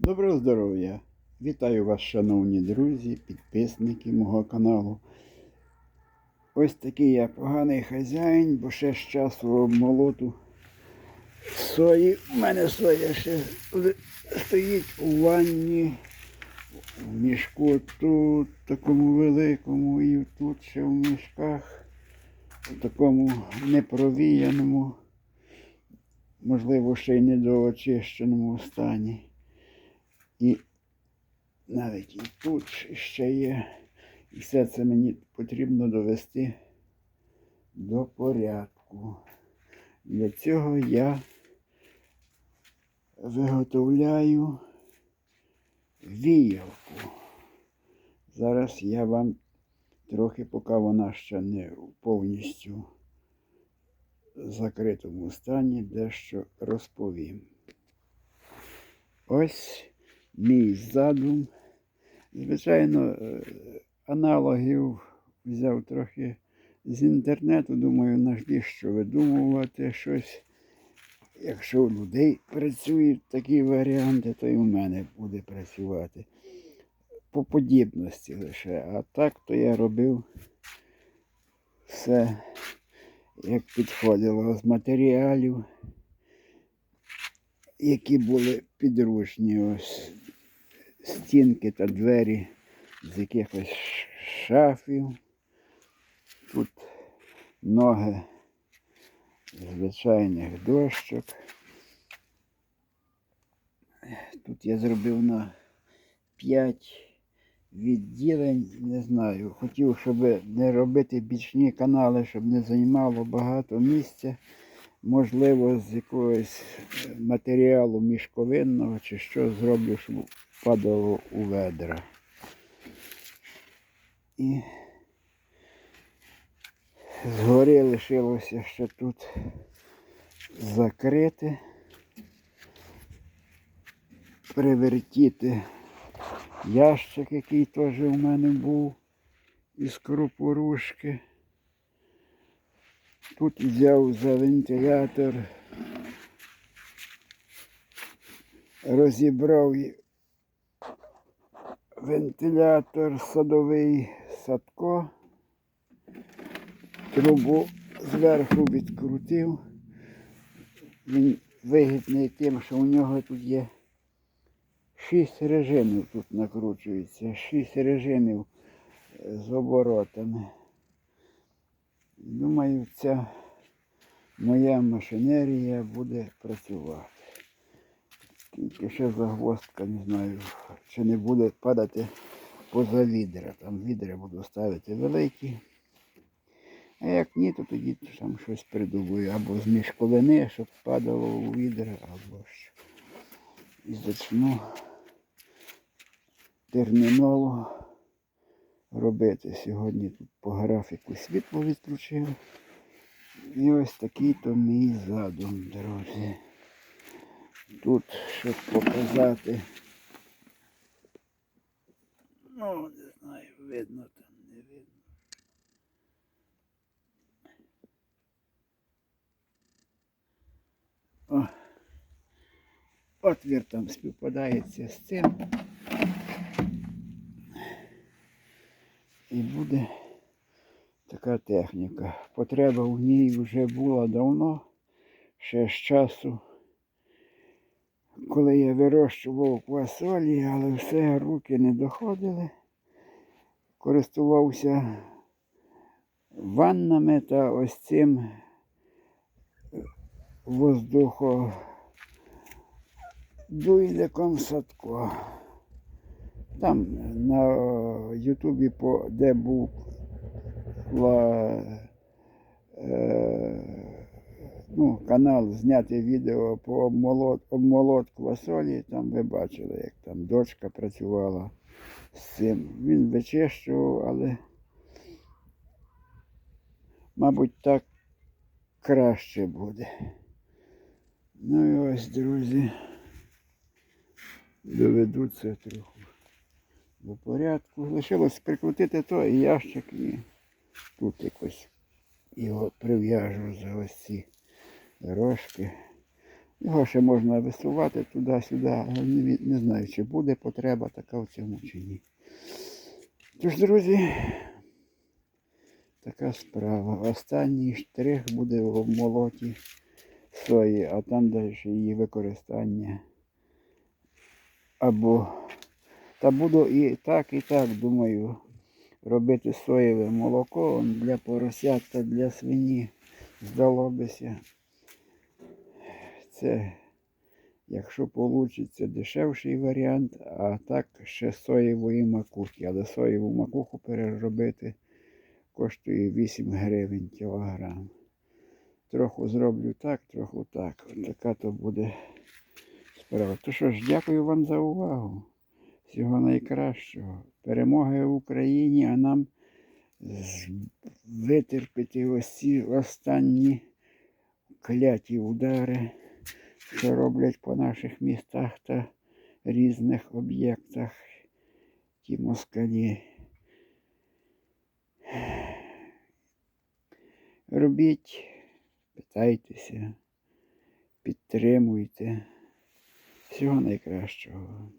Доброго здоров'я! Вітаю вас, шановні друзі, підписники мого каналу. Ось такий я поганий хазяїн, бо ще з часу обмолоту сої. У мене соя ще стоїть у ванні, в мішку тут, такому великому, і тут ще в мішках, в такому непровіяному, можливо, ще й недоочищеному стані. І навіть і тут ще є. І все це мені потрібно довести до порядку. Для цього я виготовляю віялку. Зараз я вам трохи, поки вона ще не в повністю закритому стані, дещо розповім. Ось мій задум. Звичайно, е, аналогів взяв трохи з інтернету. Думаю, навіщо видумувати щось. Якщо у людей працюють такі варіанти, то і в мене буде працювати. По подібності лише. А так то я робив все, як підходило з матеріалів які були підручні ось стінки та двері з якихось шафів. Тут ноги звичайних дощок. Тут я зробив на 5 відділень, не знаю. Хотів, щоб не робити бічні канали, щоб не займало багато місця можливо, з якогось матеріалу мішковинного чи що зроблю, щоб падало у ведра. І згори лишилося ще тут закрити, привертіти ящик, який теж у мене був із крупорушки. Тут взяв за вентилятор, розібрав вентилятор садовий садко, трубу зверху відкрутив. Він вигідний тим, що у нього тут є шість режимів тут накручується, шість режимів е, з оборотами. Думаю, ця моя машинерія буде працювати. Тільки ще загвоздка, не знаю, чи не буде падати поза відра. Там відра буду ставити великі. А як ні, то тоді там щось придумаю. Або з мішковини, щоб падало у відра, або що. І почну терміново робити. Сьогодні тут по графіку світло відключив. І ось такий то мій задум, друзі. Тут, щоб показати. Ну, не знаю, видно там, не видно. О, отвір там співпадається з цим. І буде така техніка. Потреба в ній вже була давно, ще з часу, коли я вирощував квасолі, але все руки не доходили. Користувався ваннами та ось цим воздуходуйником садко. Там на Ютубі, де був е, ну, канал зняти відео по обмолот, обмолот квасолі, там ви бачили, як там дочка працювала з цим. Він вичищував, але, мабуть, так краще буде. Ну і ось, друзі, доведу це трохи до порядку. Лишилось прикрутити той ящик і тут якось його прив'яжу за ось ці рожки. Його ще можна висувати туди-сюди, але не, не знаю, чи буде потреба така в цьому чи ні. Тож, друзі, така справа. Останній штрих буде в молоті сої, а там далі її використання. Або та буду і так, і так, думаю, робити соєве молоко для поросят та для свині. Здало бися. Це, якщо вийде, дешевший варіант, а так ще соєвої макухи. Але соєву макуху переробити коштує 8 гривень кілограм. Трохи зроблю так, трохи так. Така то буде справа. То що ж, дякую вам за увагу. Всього найкращого. Перемоги в Україні, а нам витерпіти ось ці останні кляті удари, що роблять по наших містах та різних об'єктах ті москалі. Робіть, питайтеся, підтримуйте. Всього найкращого.